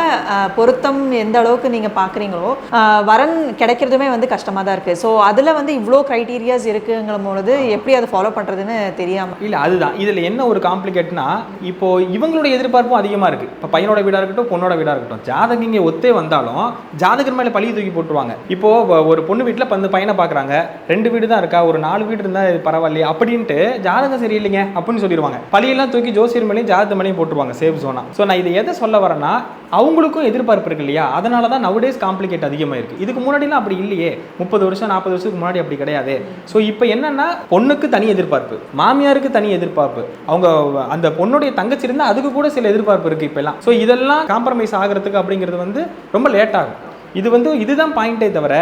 A: பொருத்தம் எந்த அளவுக்கு நீங்க பாக்குறீங்களோ அஹ், வரன் கிடைக்கிறதுமே வந்து கஷ்டமா தான் இருக்கு. ஸோ அதுல வந்து இவ்வளோ க்ரைட்டீரியாஸ் இருக்குங்கிற பொழுது எப்படி அதை ஃபாலோ பண்றதுன்னு தெரியாம.
B: இல்ல அதுதான். இதுல என்ன ஒரு காம்ப்ளிகேட்னா இப்போ இவங்களுடைய எதிர்பார்ப்பும் அதிகமா இருக்கு. இப்போ பையனோட வீடா இருக்கட்டும் பொண்ணோட வீடா இருக்கட்டும். ஜாதகம் இங்க ஒத்தே வந்தாலும் ஜாதகர் மேல பழிய தூக்கி போட்டுருவாங்க. இப்போ ஒரு பொண்ணு வீட்டுல பந்து பையனை பாக்குறாங்க. ரெண்டு வீடு தான் இருக்கா? ஒரு நாலு வீடு இருந்தா இது பரவாயில்லையே அப்படின்ட்டு ஜாதகம் சரியில்லைங்க அப்படின்னு சொல்லிடுவாங்க. பழியெல்லாம் தூக்கி ஜோசியர் மேலேயும் ஜாதக மேலேயும் போட்டுருவாங்க சேஃப் ஜோனா ஸோ நான் இதை எதை சொல்ல வரேன்னா அவங்களுக்கும் எதிர்பார்ப்பு இருக்கு இல்லையா? அதனால தான் நவடேஸ் காம்ப்ளிகேட் அதிகமாக இருக்குது இதுக்கு முன்னாடிலாம் அப்படி இல்லையே. முப்பது வருஷம் நாற்பது வருஷத்துக்கு முன்னாடி அப்படி கிடையாது. ஸோ இப்போ என்னன்னா பொண்ணுக்கு தனி எதிர்பார்ப்பு மாமியாருக்கு தனி எதிர்பார்ப்பு அவங்க அந்த பொண்ணுடைய தங்கச்சி இருந்தால் அதுக்கு கூட சில எதிர்பார்ப்பு இருக்குது இப்போல்லாம். ஸோ இதெல்லாம் காம்ப்ரமைஸ் ஆகிறதுக்கு அப்படிங்கிறது வந்து ரொம்ப லேட் ஆகும். இது வந்து இதுதான் பாயிண்டே தவிர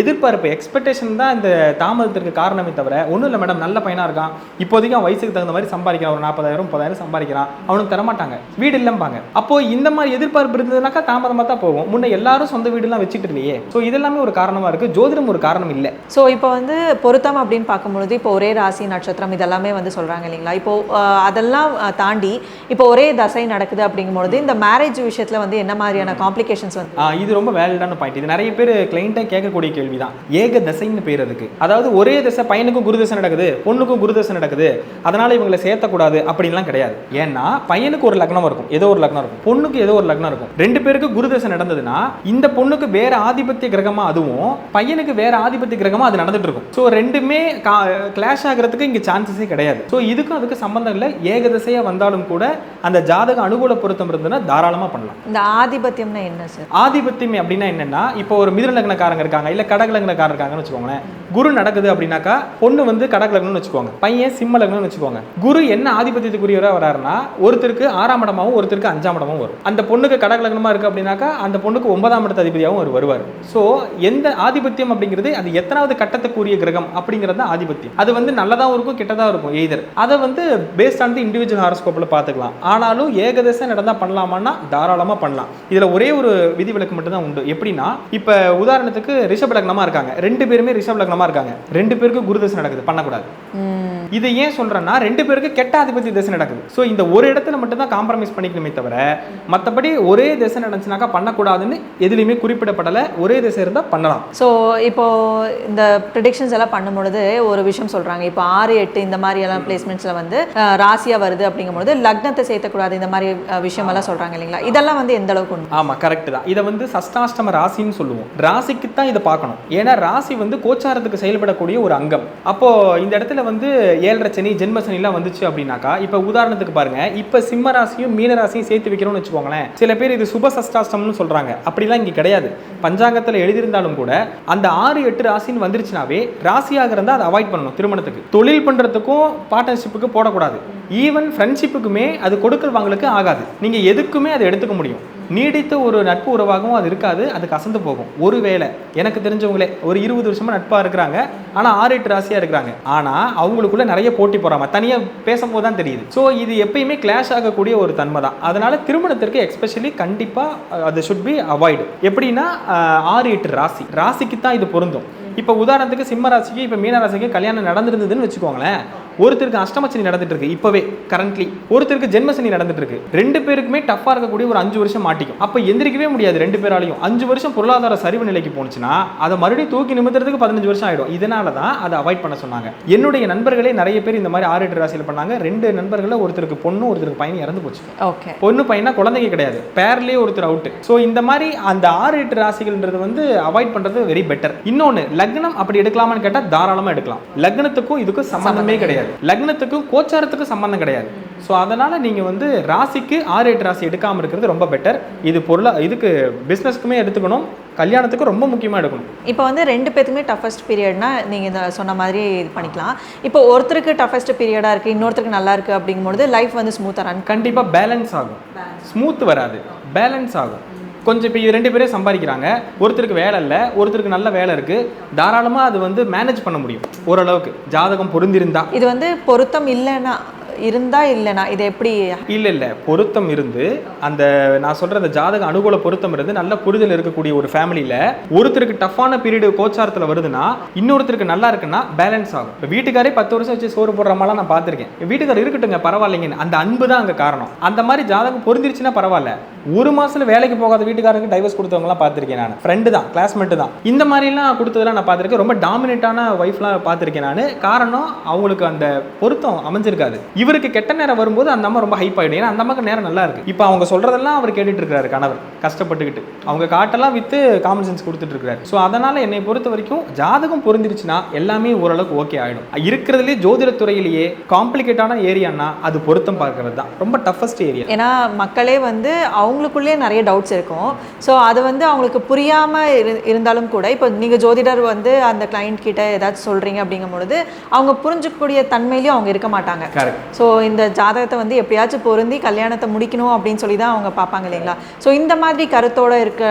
B: எதிர்பார்ப்பு எக்ஸ்பெக்டேஷன் தான் இந்த தாமதத்திற்கு காரணமே தவிர ஒன்றும் இல்லை மேடம் நல்ல பையனாக இருக்கான். இப்போதைக்கு அவன் வயசுக்கு தகுந்த மாதிரி சம்பாதிக்கிறான். ஒரு நாற்பதாயிரம் முப்பதாயிரம் சம்பாதிக்கிறான். அவனுக்கு தரமாட்டாங்க. வீடு இல்லைம்பாங்க. அப்போ இந்த மாதிரி எதிர்பார்ப்பு இருந்ததுனாக்கா தாமதமாக தான் போகும். முன்ன எல்லாரும் சொந்த வீடுலாம் வச்சுட்டு இல்லையே ஸோ இதெல்லாமே ஒரு காரணமாக இருக்குது ஜோதிடம் ஒரு காரணம் இல்லை.
A: ஸோ இப்போ வந்து பொருத்தம் அப்படின்னு பார்க்கும்பொழுது இப்போ ஒரே ராசி நட்சத்திரம் இதெல்லாமே வந்து சொல்கிறாங்க இல்லைங்களா? இப்போ அதெல்லாம் தாண்டி இப்போ ஒரே தசை நடக்குது அப்படிங்கும்பொழுது இந்த மேரேஜ் விஷயத்தில் வந்து என்ன மாதிரியான காம்ப்ளிகேஷன்ஸ் வந்து
B: இது ரொம்ப வேலிடான பாயிண்ட் இது நிறைய பேர் கிளைண்ட்டாக கேட்கக்கூடிய கேள்வி தான் ஏக தசைன்னு பேர் அதுக்கு. அதாவது ஒரே தசை பையனுக்கும் குரு தசை நடக்குது பொண்ணுக்கும் குரு தசை நடக்குது அதனால இவங்களை சேர்த்தக்கூடாது அப்படின்லாம் கிடையாது. ஏன்னா பையனுக்கு ஒரு லக்னம் இருக்கும். ஏதோ ஒரு லக்னம் இருக்கும். பொண்ணுக்கு ஏதோ ஒரு லக்னம் இருக்கும். ரெண்டு பேருக்கு குரு தசை நடந்ததுன்னா இந்த பொண்ணுக்கு வேற ஆதிபத்திய கிரகமா அதுவும் பையனுக்கு வேற ஆதிபத்திய கிரகமா அது நடந்துட்டு இருக்கும். ஸோ ரெண்டுமே கிளாஷ் ஆகிறதுக்கு இங்க சான்சஸே கிடையாது. ஸோ இதுக்கும் அதுக்கு சம்பந்தம் இல்லை. ஏக தசையா வந்தாலும் கூட அந்த ஜாதக அனுகூல பொருத்தம் இருந்ததுன்னா தாராளமா பண்ணலாம்.
A: இந்த ஆதிபத்தியம்னா என்ன சார்
B: ஆதிபத்தியம் அப்படின்னா என்னென்னா இப்போ ஒரு மிதுன லக்னக்காரங்க இருக்காங்க இல்லை கடக லக்னக்காரங்க இருக்காங்கன்னு வச்சுக்கோங்களேன். குரு நடக்குது அப்படின்னாக்கா பொண்ணு வந்து கடக லக்னம்னு வச்சுக்கோங்க. பையன் சிம்ம லக்னம்னு வச்சுக்கோங்க. குரு என்ன ஆதிபத்தியத்துக்குரியவராக வராருன்னா ஒருத்தருக்கு ஆறாம் இடமாகவும் ஒருத்தருக்கு அஞ்சாம் இடமாவும் வரும். அந்த பொண்ணுக்கு கடக லக்னமாக இருக்கு அப்படின்னாக்கா அந்த பொண்ணுக்கு ஒன்பதாம் இடத்து அதிபதியாகவும் அவர் வருவார். ஸோ எந்த ஆதிபத்தியம் அப்படிங்கிறது அது எத்தனாவது கட்டத்துக்குரிய கிரகம் அப்படிங்கிறது தான் ஆதிபத்தியம். அது வந்து நல்லதாகவும் இருக்கும் கெட்டதாக இருக்கும் எய்தர். அதை வந்து பேஸ்ட் ஆன் தி இண்டிவிஜுவல் ஹாரோஸ்கோப்பில் பார்த்துக்கலாம் ஆனாலும் ஏகதசம் நடந்தால் பண்ணலாமான்னா தாராளமாக பண்ணலாம். இதில் ஒரே ஒரு விதிவிலக்கு மட்டும் தான் உண்டு எப்படின்னா இப்போ உதாரணத்துக்கு ரிஷப லக்னமாக இருக்காங்க. ரெண்டு பேருமே ரிஷப லக்னமாக இருக்காங்க. ரெண்டு பேருக்கு குருதசை நடக்குது பண்ணக்கூடாது. இது ஏன் சொல்றேன்னா ரெண்டு பேருக்கு கெட்ட திசை நடக்குது. ஸோ இந்த ஒரு இடத்துல மட்டும் தான் காம்ப்ரமைஸ் பண்ணிக்கணுமே தவிர மற்றபடி ஒரே திசை நடந்துச்சுனாக்கா பண்ணக்கூடாதுன்னு எதுலையுமே குறிப்பிடப்படலை. ஒரே திசை இருந்தால் பண்ணலாம்.
A: ஸோ இப்போ இந்த ப்ரிடிக்ஷன்ஸ் எல்லாம் பண்ணும்பொழுது ஒரு விஷயம் சொல்றாங்க. இப்போ ஆறு எட்டு இந்த மாதிரி எல்லாம் பிளேஸ்மெண்ட்ஸ்ல வந்து அஹ், ராசியா வருது அப்படிங்கும்பொழுது லக்னத்தை சேர்த்தக்கூடாது இந்த மாதிரி விஷயம் எல்லாம் சொல்றாங்க இல்லைங்களா? இதெல்லாம் வந்து எந்த அளவுக்கு உண்மை
B: ஆமா கரெக்ட் தான். இதை வந்து சஷ்டாஷ்டம ராசின்னு சொல்லுவோம். ராசிக்கு தான் இதை பார்க்கணும். ஏன்னா ராசி வந்து கோச்சாரத்துக்கு செயல்படக்கூடிய ஒரு அங்கம். அப்போ இந்த இடத்துல வந்து ஏழரை சனி ஜென்ம சனிலாம் வந்துச்சு அப்படின்னாக்கா இப்போ உதாரணத்துக்கு பாருங்க. இப்போ சிம்ம ராசியும் மீன ராசியும் சேர்த்து வைக்கிறோம்னு வச்சுக்கோங்களேன். சில பேர் இது சுப சஷ்டாஷ்டம்னு சொல்றாங்க. அப்படிலாம் இங்கே கிடையாது. பஞ்சாங்கத்தில் எழுதியிருந்தாலும் கூட அந்த ஆறு எட்டு ராசின்னு வந்துருச்சுனாவே ராசியாக இருந்தால் அதை அவாய்ட் பண்ணணும் திருமணத்துக்கு. தொழில் பண்ணுறதுக்கும் பார்ட்னர்ஷிப்புக்கு போடக்கூடாது. ஈவன் ஃப்ரெண்ட்ஷிப்புக்குமே அது கொடுக்கல் வாங்கலுக்கு ஆகாது. நீங்கள் எதுக்குமே அதை எடுத்துக்க முடியும். நீடித்த ஒரு நட்பு உறவாகவும் அது இருக்காது அது கசந்து போகும். ஒருவேளை எனக்கு தெரிஞ்சவங்களே ஒரு இருபது வருஷமா நட்பாக இருக்கிறாங்க ஆனால் ஆறு எட்டு ராசியாக இருக்கிறாங்க. ஆனால் அவங்களுக்குள்ள நிறைய போட்டி போகிறாம தனியாக பேசும்போது தான் தெரியுது. ஸோ இது எப்பயுமே கிளாஷ் ஆகக்கூடிய ஒரு தன்மை தான். அதனால திருமணத்திற்கு எஸ்பெஷலி கண்டிப்பாக அது ஷுட் பி அவாய்டு எப்படின்னா ஆறு எட்டு ராசி. ராசிக்கு தான் இது பொருந்தும். இப்போ உதாரணத்துக்கு சிம்ம ராசிக்கு இப்போ மீன ராசிக்கு கல்யாணம் நடந்திருந்ததுன்னு வச்சுக்கோங்களேன். ஒருத்தருக்கு அஷ்டமச்சனி நடந்துட்டு இருக்கு இப்பவே கரண்ட்லி ஒருத்தருக்கு ஜென்மசனி நடந்துட்டு இருக்கு ரெண்டு பேருக்குமே டஃப்பா இருக்கக்கூடிய ஒரு அஞ்சு வருஷம் மாட்டிக்கும். அப்ப எந்திரிக்கவே முடியாது ரெண்டு பேராலையும். அஞ்சு வருஷம் பொருளாதார சரிவு நிலைக்கு போனுச்சுன்னா அதை மறுபடியும் தூக்கி நிமித்துறதுக்கு பதினஞ்சு வருஷம் ஆயிடும். இதனால தான் அதை அவாய்ட் பண்ண சொன்னாங்க. என்னுடைய நண்பர்களே நிறைய பேர் இந்த மாதிரி ஆறு எட்டு ராசியில் பண்ணாங்க. ரெண்டு நண்பர்கள ஒருத்தருக்கு பொண்ணு ஒருத்தருக்கு பையன் இறந்து போச்சு.
A: ஓகே
B: பொண்ணு பையனா குழந்தைங்க கிடையாது. பேர்லயே ஒருத்தர் அவுட் ஸோ இந்த மாதிரி அந்த ஆறு எட்டு ராசிகள்ன்றது வந்து அவாய்ட் பண்றது வெரி பெட்டர் இன்னொன்னு லக்னம் அப்படி எடுக்கலாமான்னு கேட்டா தாராளமா எடுக்கலாம். லக்னத்துக்கும் இதுக்கும் சம்பந்தமே கிடையாது. லக்னத்துக்கும் கோச்சாரத்துக்கும் சம்பந்தம் கிடையாது. ஸோ அதனால நீங்க வந்து ராசிக்கு ஆறு எட்டு ராசி எடுக்காம இருக்கிறது ரொம்ப பெட்டர் இது பொருளா இதுக்கு பிசினஸ்க்குமே எடுத்துக்கணும். கல்யாணத்துக்கு ரொம்ப முக்கியமா எடுக்கணும்.
A: இப்போ வந்து ரெண்டு பேத்துக்குமே டஃபஸ்ட் பீரியட்னா நீங்கள் இந்த சொன்ன மாதிரி இது பண்ணிக்கலாம். இப்போ ஒருத்தருக்கு டஃபஸ்ட் பீரியடாக இருக்குது இன்னொருத்தருக்கு நல்லா இருக்குது அப்படிங்கும்பொழுது லைஃப் வந்து ஸ்மூத்தாக ரன்
B: கண்டிப்பா பேலன்ஸ் ஆகும். ஸ்மூத் வராது. பேலன்ஸ் ஆகும். கொஞ்சம் இப்போ ரெண்டு பேரே சம்பாதிக்கிறாங்க. ஒருத்தருக்கு வேலை இல்லை ஒருத்தருக்கு நல்ல வேலை இருக்குது தாராளமாக அது வந்து மேனேஜ் பண்ண முடியும் ஓரளவுக்கு. ஜாதகம் பொருந்திருந்தா.
A: இது வந்து பொருத்தம் இல்லைன்னா இருந்தா இல்லைனா இது எப்படி
B: இல்லை இல்லை. பொருத்தம் இருந்து அந்த நான் சொல்ற அந்த ஜாதக அனுகூல பொருத்தம் இருந்து நல்ல புரிதல் இருக்கக்கூடிய ஒரு ஃபேமிலியில் ஒருத்தருக்கு டஃப்பான பீரியடு கோச்சாரத்தில் வருதுன்னா இன்னொருத்தருக்கு நல்லா இருக்குன்னா பேலன்ஸ் ஆகும். இப்போ வீட்டுக்காரே பத்து வருஷம் வச்சு சோறு போடுற மாதிரிலாம் நான் பார்த்துருக்கேன். வீட்டுக்காரர் இருக்கட்டுங்க பரவாயில்லைங்கன்னு. அந்த அன்பு தான் அங்கே காரணம். அந்த மாதிரி ஜாதகம் பொருந்திருச்சுன்னா பரவாயில்ல. ஒரு மாசத்துல வேலைக்கு போகாத வீட்டுக்காரருக்கு டைவர்ஸ் கொடுத்தவங்கலாம் பார்த்துருக்கேன் நான். ஃப்ரெண்டு தான் கிளாஸ்மேட்டு தான். இந்த மாதிரிலாம் கொடுத்ததெல்லாம் நான் பார்த்துருக்கேன். ரொம்ப டாமினேட்டான ஒய்ஃப்லாம் பார்த்துருக்கேன் நான். காரணம் அவங்களுக்கு அந்த பொருத்தம் அமைஞ்சிருக்காது. இவருக்கு கெட்ட நேரம் வரும்போது அந்த அம்மா ரொம்ப ஹைப் ஆயிடும். ஏன்னா அந்த அம்மாக்கு நேரம் நல்லா இருக்கு. இப்போ அவங்க சொல்றதெல்லாம் அவர் கேட்டுட்டு இருக்காரு கணவர். கஷ்டப்பட்டுக்கிட்டு. அவங்க காட்டெல்லாம் வித்து காமன் சென்ஸ் கொடுத்துட்டு இருக்காரு ஸோ அதனால என்னை பொறுத்த வரைக்கும் ஜாதகம் பொருந்திருச்சுன்னா எல்லாமே ஓரளவுக்கு ஓகே ஆயிடும். இருக்கிறதுலே ஜோதிடத்துறையிலேயே காம்ப்ளிகேட்டான ஏரியானா அது பொருத்தம் பார்க்கறது தான் ரொம்ப டஃபஸ்ட் ஏரியா
A: ஏன்னா மக்களே வந்து அவங்களுக்குள்ளே நிறைய டவுட்ஸ் இருக்கும். ஸோ அது வந்து அவங்களுக்கு புரியாமல் இரு இருந்தாலும் கூட இப்போ நீங்கள் ஜோதிடர் வந்து அந்த கிளைண்ட் கிட்ட ஏதாச்சும் சொல்கிறீங்க அப்படிங்கும் பொழுது அவங்க புரிஞ்சுக்கக்கூடிய தன்மையிலையும் அவங்க இருக்க மாட்டாங்க.
B: கரெக்ட்
A: ஸோ இந்த ஜாதகத்தை வந்து எப்படியாச்சும் பொருந்தி கல்யாணத்தை முடிக்கணும் அப்படின்னு சொல்லி தான் அவங்க பார்ப்பாங்க இல்லைங்களா? ஸோ இந்த மாதிரி கருத்தோடு இருக்க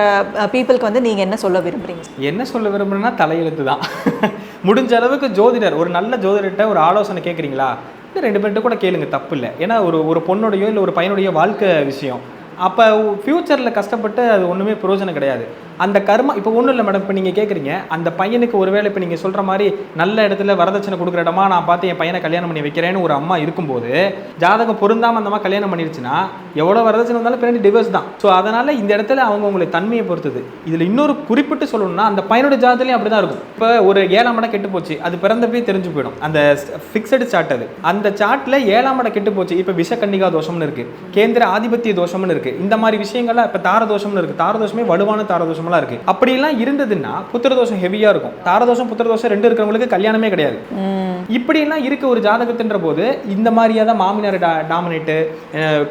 A: பீப்புளுக்கு வந்து நீங்கள் என்ன சொல்ல விரும்புகிறீங்க
B: என்ன சொல்ல விரும்புகிறேன்னா தலையெழுத்து தான். முடிஞ்ச அளவுக்கு ஜோதிடர் ஒரு நல்ல ஜோதிடர்கிட்ட ஒரு ஆலோசனை கேட்குறீங்களா இல்லை ரெண்டு பேர்கிட்ட கூட கேளுங்க தப்பு இல்லை. ஏன்னா ஒரு ஒரு பொண்ணுடையோ இல்லை ஒரு பையனுடைய வாழ்க்கை விஷயம். அப்போ ஃப்யூச்சரில் கஷ்டப்பட்டு அது ஒன்றுமே பிரயோஜனம் கிடையாது. அந்த கர்மா இப்போ ஒன்றும் இல்லை மேடம் இப்போ நீங்கள் கேட்குறீங்க அந்த பையனுக்கு ஒருவேளை இப்போ நீங்கள் சொல்கிற மாதிரி நல்ல இடத்துல வரதட்சணை கொடுக்குற இடமா நான் பார்த்து என் பையனை கல்யாணம் பண்ணி வைக்கிறேன்னு ஒரு அம்மா இருக்கும்போது ஜாதகம் பொருந்தாமல் அந்த மாதிரி கல்யாணம் பண்ணிருச்சுன்னா எவ்வளோ வரதட்சணை இருந்தாலும் பின்னாடி டிவோர்ஸ் தான். ஸோ அதனால் இந்த இடத்துல அவங்க உங்களை தன்மையை பொறுத்தது. இதில் இன்னொரு குறிப்பிட்டு சொல்லணும்னா அந்த பையனோட ஜாதத்துலையும் அப்படி தான் இருக்கும். இப்போ ஒரு ஏழாம் இடம் கெட்டு போச்சு அது பிறந்தப்பே தெரிஞ்சு போயிடும். அந்த ஃபிக்ஸடு சார்ட் அது. அந்த சார்ட்டில் ஏழாம் இடம் கெட்டு போச்சு இப்போ விஷக்கன்னிகா தோஷம்னு இருக்குது கேந்திர ஆதிபத்திய தோஷம்னு இருக்குது இந்த மாதிரி விஷயங்கள்லாம் இப்போ தாரதோஷம்னு இருக்குது தாரதோஷமே வலுவான இருக்கு. அப்படிலாம் இருந்ததுன்னா புத்திரதோஷம் ஹெவியாக இருக்கும். தாரதோஷம் புத்திரதோஷம் ரெண்டு இருக்கிறவங்களுக்கு கல்யாணமே கிடையாது. இப்படிலாம் இருக்க ஒரு ஜாதகத்தின்ற போது இந்த மாதிரியா தான் மாமினார் டா டாமினேட்டு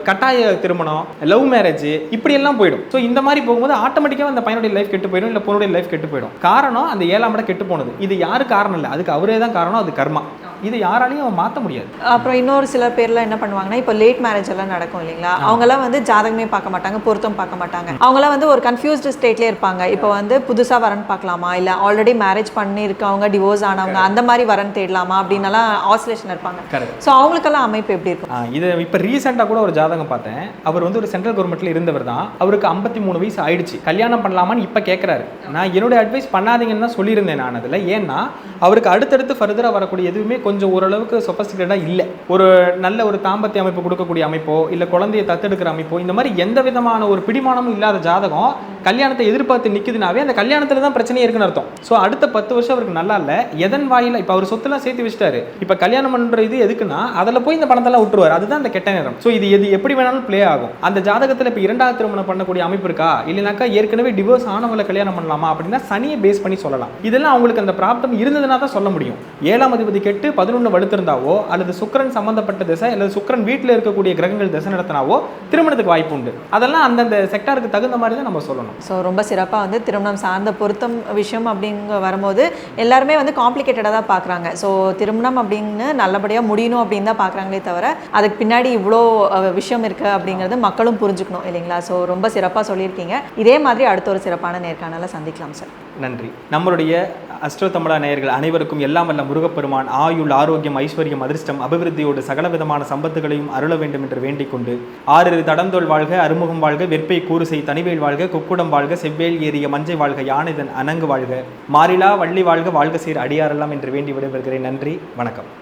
B: கட்டாய திருமணம் லவ் மேரேஜ் இப்படியெல்லாம் போயிடும். ஸோ இந்த மாதிரி போகும்போது ஆட்டோமேட்டிக்காக அந்த பையனுடைய லைஃப் கெட்டு போயிடும் இல்லை பொண்ணுடைய லைஃப் கெட்டு போயிடும். காரணம் அந்த ஏழாம் இடம் கெட்டு போனது. இது யாரு காரணம் இல்லை. அதுக்கு அவரே தான் காரணம் அது கர்மா. இது யாராலையும் மாற்ற முடியாது.
A: அப்புறம் இன்னொரு சில பேர்லாம் என்ன பண்ணுவாங்கன்னா இப்போ லேட் மேரேஜ் எல்லாம் நடக்கும் இல்லைங்களா? அவங்கெல்லாம் வந்து ஜாதகமே பார்க்க மாட்டாங்க பொருத்தம் பார்க்க மாட்டாங்க. அவங்களாம் வந்து ஒரு கன்ஃபியூஸ்டு ஸ்டேட்லேயே இருப்பாங்க. இப்போ வந்து புதுசாக வரன் பார்க்கலாமா? இல்லை ஆல்ரெடி மேரேஜ் பண்ணியிருக்கவங்க டிவோர்ஸ் ஆனவங்க அந்த மாதிரி வரன் தேடலாமா? அப்படின்னலாம் ஆசிலேஷன் இருப்பாங்க. ஸோ அவங்களுக்கெல்லாம் அமைப்பு எப்படி இருக்கும்?
B: இது இப்போ ரீசெண்டாக கூட ஒரு ஜாதகம் பார்த்தேன். அவர் வந்து ஒரு சென்ட்ரல் கவர்மெண்ட்ல இருந்தவர் தான். அவருக்கு ஐம்பத்தி மூணு வயசு ஆயிடுச்சு. கல்யாணம் பண்ணலாமான்னு இப்போ கேட்குறாரு நான் என்னோட அட்வைஸ் பண்ணாதீங்கன்னு தான் சொல்லியிருந்தேன் நான் அதில். ஏன்னா அவருக்கு அடுத்தடுத்து ஃபர்தராக வரக்கூடிய எதுவுமே கொஞ்சம் ஓரளவுக்கு சொஃபஸ்டிகேட்டாக இல்லை. ஒரு நல்ல ஒரு தாம்பத்திய அமைப்பு கொடுக்கக்கூடிய அமைப்போ இல்லை குழந்தையை தத்தெடுக்கிற அமைப்போ இந்த மாதிரி எந்த விதமான ஒரு பிடிமானமும் இல்லாத ஜாதகம் கல்யாணத்தை எதிர்பார்த்து நிற்குதுனாவே அந்த கல்யாணத்தில் தான் பிரச்சனையே இருக்குன்னு அர்த்தம். ஸோ அடுத்த பத்து வருஷம் அவருக்கு நல்லா இல்லை. எதன் வாயில் இப்போ அவர் சொத்துலாம் சேர்த்து வச்சிட்டாரு. இப்போ கல்யாணம் பண்ணுற இது எதுக்குன்னா அதில் போய் இந்த பணத்தெல்லாம் விட்டுருவார். அதுதான் அந்த கெட்ட நேரம். ஸோ இது எது எப்படி வேணாலும் ப்ளே ஆகும். அந்த ஜாதகத்தில் இப்போ இரண்டாவது திருமணம் பண்ணக்கூடிய அமைப்பு இருக்கா? இல்லைனாக்கா ஏற்கனவே டிவோர்ஸ் ஆனவங்களை கல்யாணம் பண்ணலாமா? அப்படின்னா சனியை பேஸ் பண்ணி சொல்லலாம். இதெல்லாம் அவங்களுக்கு அந்த பிராப்தம் இருந்ததுன்னா தான் சொல்ல முடியும். ஏழாம் அதிபதி கெட்டு பதினொன்று வலுத்திருந்தாவோ அல்லது சுக்கிரன் சம்பந்தப்பட்ட திசை அல்லது சுக்கிரன் வீட்டில் இருக்கக்கூடிய கிரகங்கள் திசை நடத்தினாவோ திருமணத்துக்கு வாய்ப்பு உண்டு. அதெல்லாம் அந்தந்த செக்டாருக்கு தகுந்த மாதிரி தான் நம்ம சொல்லணும்.
A: ஸோ ரொம்ப சிறப்பாக வந்து திருமணம் சார்ந்த பொருத்தம் விஷயம் அப்படிங்க வரும்போது எல்லாருமே வந்து காம்ப்ளிகேட்டடாக தான் பார்க்குறாங்க ஸோ திருமணம் அப்படின்னு நல்லபடியாக முடியணும் அப்படின்னு தான் பார்க்குறாங்களே தவிர அதுக்கு பின்னாடி இவ்வளோ விஷயம் இருக்குது அப்படிங்கிறது மக்களும் புரிஞ்சுக்கணும் இல்லைங்களா? ஸோ ரொம்ப சிறப்பாக சொல்லியிருக்கீங்க. இதே மாதிரி அடுத்த ஒரு சிறப்பான நேர்காணலை சந்திக்கலாம் சார்
B: நன்றி. நம்மளுடைய அஸ்ட்ரோ தமிழா நேயர்கள் அனைவருக்கும் எல்லாம் வல்ல முருகப்பெருமான் ஆயுள் ஆரோக்கியம் ஐஸ்வர்யம் அதிர்ஷ்டம் அபிவிருத்தியோடு சகல விதமான சம்பத்துகளையும் அருள வேண்டும் என்று வேண்டிக் கொண்டு ஆறிரு வாழ்க அறுமுகம் வாழ்க வெற்பை கூறுசை தனிவேல் வாழ்க குக்குடம் வாழ்க செவ்வேல் ஏறிய மஞ்சை வாழ்க யானைதன் அணங்கு வாழ்க. மாறிலா வள்ளி வாழ்க வாழ்க சீர் அடியாரெல்லாம் என்று வேண்டி விடைபெறுகிறேன். நன்றி வணக்கம்.